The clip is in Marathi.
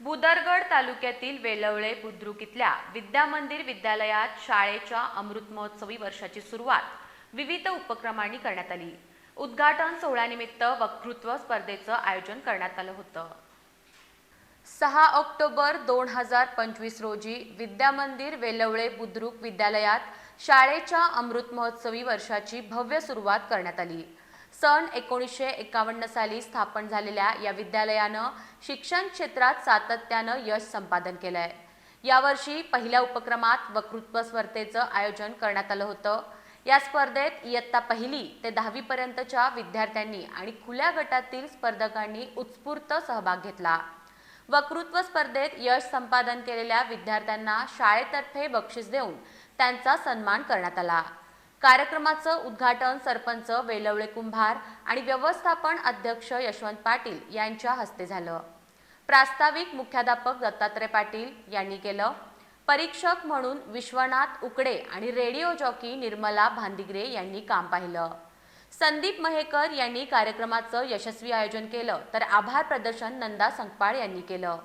बुदरगड तालुक्यातील वेलवळे बुद्रुक इथल्या विद्यामंदिर विद्यालयात शाळेच्या अमृत महोत्सवी वर्षाची सुरुवात विविध उपक्रमांनी करण्यात आली. उद्घाटन सोहळ्यानिमित्त वक्तृत्व स्पर्धेचं आयोजन करण्यात आलं होतं. सहा ऑक्टोबर दोन हजार पंचवीस रोजी विद्यामंदिर वेलवळे बुद्रुक विद्यालयात शाळेच्या अमृत महोत्सवी वर्षाची भव्य सुरुवात करण्यात आली. सन एकोणीसशे एकावन्न साली स्थापन झालेल्या या विद्यालयानं शिक्षण क्षेत्रात सातत्यानं यश संपादन केलंय. यावर्षी पहिल्या उपक्रमात वक्तृत्व स्पर्धेचं आयोजन करण्यात आलं होतं. या स्पर्धेत इयत्ता पहिली ते दहावीपर्यंतच्या विद्यार्थ्यांनी आणि खुल्या गटातील स्पर्धकांनी उत्स्फूर्त सहभाग घेतला. वक्तृत्व स्पर्धेत यश संपादन केलेल्या विद्यार्थ्यांना शाळेतर्फे बक्षीस देऊन त्यांचा सन्मान करण्यात आला. कार्यक्रमाचं उद्घाटन सरपंच वेलवळे कुंभार आणि व्यवस्थापन अध्यक्ष यशवंत पाटील यांच्या हस्ते झालं. प्रास्ताविक मुख्याध्यापक दत्तात्रय पाटील यांनी केलं. परीक्षक म्हणून विश्वनाथ उकडे आणि रेडिओ जॉकी निर्मला भांदिग्रे यांनी काम पाहिलं. संदीप महेकर यांनी कार्यक्रमाचं यशस्वी आयोजन केलं. तर आभार प्रदर्शन नंदा संकपाळ यांनी केलं.